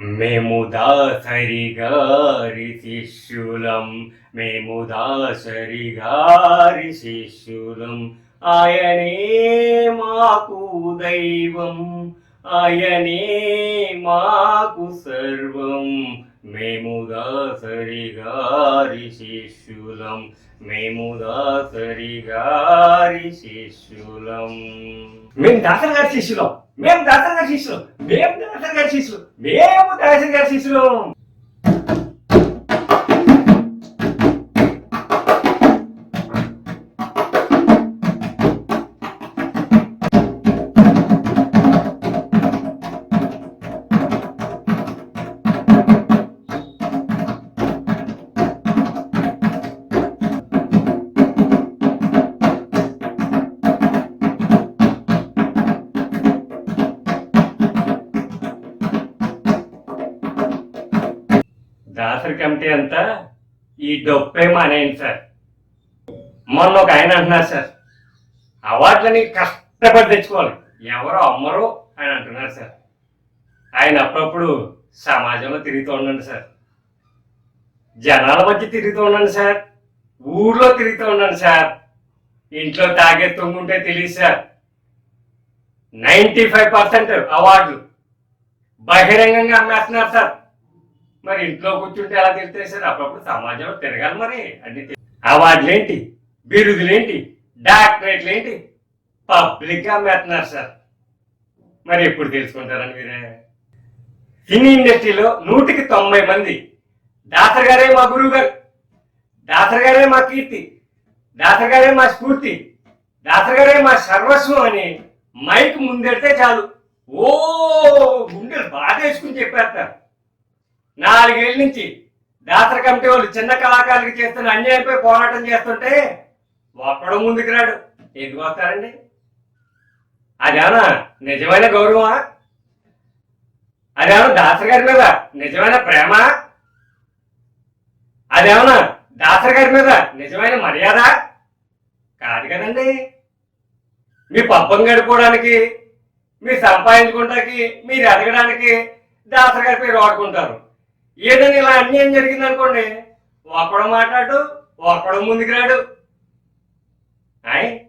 మేము దాసరి గారి శిష్యులం మేము దాసరి గారి శిష్యులం. ఆయనే మాకు దైవం. ఆయనే మాకు సర్వం. మేము దాసరి గారి శిష్యులం. మేము దాసరి గారి శిష్యులం. మేము దాసరి గారి శిష్యులం. మేము దాసరి గారి శిష్యులం. మేము దాసరి గారి శిష్యులు. మేము దాసరి గారి శిష్యులం. దాసరి కమిటీ అంతా ఈ డొప్పే మానేయండి సార్. మొన్న ఒక ఆయన అంటున్నారు సార్ అవార్డులని కష్టపడి తెచ్చుకోవాలి. ఎవరో అమ్మరు అని అంటున్నారు సార్. ఆయన అప్పుడప్పుడు సమాజంలో తిరుగుతూ ఉండండి సార్. జనాల మధ్య తిరుగుతూ ఉండండి సార్. ఊర్లో తిరుగుతూ ఉండండి సార్. ఇంట్లో తాగే తొంగుంటే తెలియదు సార్. నైంటీ ఫైవ్ పర్సెంట్ అవార్డులు బహిరంగంగా అమ్మేస్తున్నారు సార్. మరి ఇంట్లో కూర్చుంటే ఎలా తెలుస్తాయి సార్? అప్పుడప్పుడు సమాజంలో తిరగాలి మరి. అన్ని అవార్డులేంటి? బిరుదులేంటి? డాక్టరేట్లేంటి? పబ్లిక్గా మెత్తన్నారు సార్. మరి ఎప్పుడు తెలుసుకుంటారని మీరే? సినీ ఇండస్ట్రీలో నూటికి తొంభై మంది. దాసర్ గారే మా గురువు గారు దాసర్ గారే మా కీర్తి. దాసర్ గారే మా స్ఫూర్తి. దాసర్ గారే మా సర్వస్వం అని మైక్ ముందెడితే చాలు. ఓ గుండెలు బాధేసుకుని చెప్పేస్తారు. నాలుగేళ్ళ నుంచి దాసర కమిటీ వాళ్ళు చిన్న కళాకారులకు చేస్తున్న అన్యాయంపై పోరాటం చేస్తుంటే ఒక్కడు ముందుకు రాడు. ఎందుకు వస్తారండి? అదేమన్నా నిజమైన గౌరవమా? అదేమన్నా దాసరి గారి మీద నిజమైన ప్రేమ? అదేమన్నా దాసరి గారి మీద నిజమైన మర్యాద? కాదు కదండి. మీ పబ్బం గడుపుకోవడానికి మీరు సంపాదించుకోవడానికి మీరు ఎదగడానికి దాసరి గారి పేరు వాడుకుంటారు. ఏదైనా ఇలా అన్యాయం జరిగింది అనుకోండి ఒకడు మాట్లాడు ఒకడు ముందుకు రాడు. ఆయ్?